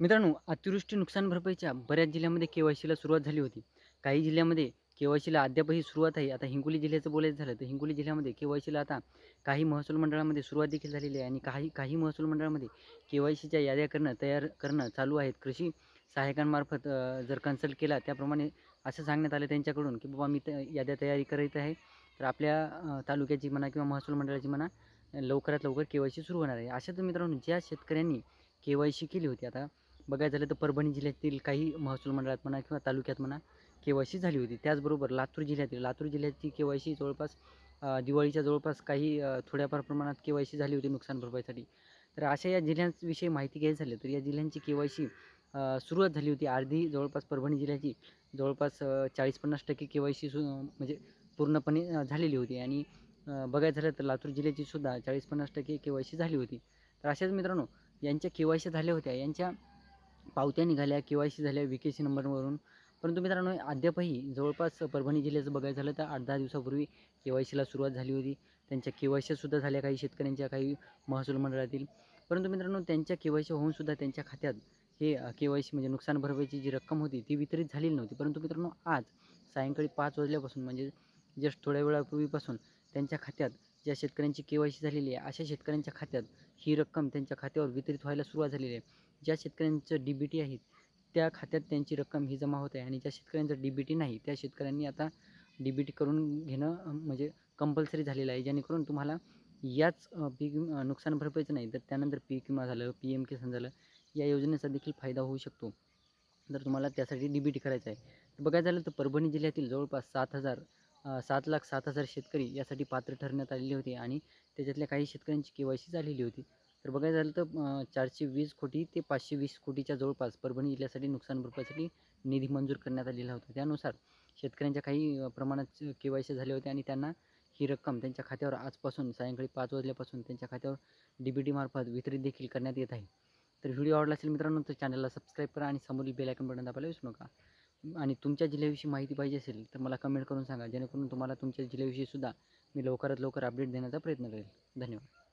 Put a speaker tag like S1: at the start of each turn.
S1: मित्रांनो अतिवृष्टी नुकसान भरपाईच्या बऱ्याच जिल्ह्यामध्ये के वाय सीला सुरुवात झाली होती. काही जिल्ह्यामध्ये के वाय सीला अद्यापही सुरुवात आहे. आता हिंगोली जिल्ह्याचं बोलायचं झालं तर हिंगोली जिल्ह्यामध्ये के वाय सीला आता काही महसूल मंडळामध्ये सुरुवात देखील झालेली आहे आणि काही काही महसूल मंडळामध्ये के वाय सीच्या याद्या करणं तयार करणं चालू आहेत. कृषी सहाय्यकांमार्फत जर कन्सल्ट केला त्याप्रमाणे असं सांगण्यात आलं त्यांच्याकडून की बाबा मी त्या याद्या तयारी करीत आहे. तर आपल्या तालुक्याची म्हणा किंवा महसूल मंडळाची म्हणा लवकरात लवकर के वाय सी सुरू होणार आहे. अशाच मित्रांनो ज्या शेतकऱ्यांनी के वाय सी केली होती आता बघायचं झालं तर परभणी जिल्ह्यातील काही महसूल मंडळात म्हणा किंवा तालुक्यात म्हणा के वाय सी झाली होती. त्याचबरोबर लातूर जिल्ह्यातील लातूर जिल्ह्याची के वाय सी जवळपास दिवाळीच्या जवळपास काही थोड्याफार प्रमाणात के वाय सी झाली होती नुकसान भरपाईसाठी. तर अशा या जिल्ह्यांविषयी माहिती घ्यायची झाली तर या जिल्ह्यांची के वाय सी सुरुवात झाली होती अर्धी जवळपास परभणी जिल्ह्याची. जवळपास चाळीस पन्नास टक्के के वाय सी सु म्हणजे पूर्णपणे झालेली होती. आणि बघायचं झालं तर लातूर जिल्ह्याची सुद्धा चाळीस पन्नास टक्के के वाय सी झाली होती. तर अशाच मित्रांनो यांच्या के वाय सी झाल्या होत्या. यांच्या पावत्या निघाल्या के वाय सी झाल्या व्ही के सी नंबरवरून. परंतु मित्रांनो अद्यापही जवळपास परभणी जिल्ह्याचं बघायचं झालं तर आठ दहा दिवसापूर्वी के वाय सीला सुरुवात झाली होती. त्यांच्या के वाय सीसुद्धा झाल्या काही शेतकऱ्यांच्या काही महसूल मंडळातील. परंतु मित्रांनो त्यांच्या के वाय सी होऊनसुद्धा त्यांच्या खात्यात हे के वाय सी म्हणजे नुकसान भरपाईची जी रक्कम होती ती वितरित झालेली नव्हती. परंतु मित्रांनो आज सायंकाळी पाच वाजल्यापासून म्हणजे जस्ट थोड्या वेळापूर्वीपासून त्यांच्या खात्यात ज्या शेतकऱ्यांची के वाय सी झालेली आहे अशा शेतकऱ्यांच्या खात्यात ही रक्कम त्यांच्या खात्यावर वितरित व्हायला सुरुवात झालेली आहे. ज्या शेतकऱ्यांचं डी बी टी आहेत त्या खात्यात त्यांची रक्कम ही जमा होत आहे आणि ज्या शेतकऱ्यांचं डी बी टी नाही त्या शेतकऱ्यांनी आता डी बी टी करून घेणं म्हणजे कंपल्सरी झालेलं आहे. जेणेकरून तुम्हाला याच पीक विमा- नुकसान भरपाईचं नाही तर त्यानंतर पीक विमा झालं पी एम किसान झालं या योजनेचा देखील फायदा होऊ शकतो. तर तुम्हाला त्यासाठी डी बी टी करायचं आहे. तर बघायचं झालं तर परभणी जिल्ह्यातील जवळपास सात हजार सात लाख सात हजार शेतकरी यासाठी पात्र ठरण्यात आलेले होते आणि त्याच्यातल्या काही शेतकऱ्यांची के वाय सी झालेली होती. तर बघायचं झालं तर चारशे वीस कोटी ते पाचशे वीस कोटीच्या जवळपास परभणी जिल्ह्यासाठी नुकसान भरपाईसाठी निधी मंजूर करण्यात आलेला होता. त्यानुसार शेतकऱ्यांच्या काही प्रमाणात के वाय सी झाले होते आणि त्यांना ही रक्कम त्यांच्या खात्यावर आजपासून सायंकाळी पाच वाजल्यापासून त्यांच्या खात्यावर डी बी टी मार्फत वितरित देखील करण्यात येत आहे. तर व्हिडिओ आवडला असेल मित्रांनो तर चॅनलला सबस्क्राईब करा आणि समोरील बेल आयकन बटन दाबायला विसरू नका. आणि तुमच्या जिल्ह्याविषयी माहिती पाहिजे असेल तर मला कमेंट करून सांगा. जेणेकरून तुम्हाला तुमच्या जिल्ह्याविषयीसुद्धा मी लवकरात लवकर अपडेट देण्याचा प्रयत्न करेल. धन्यवाद.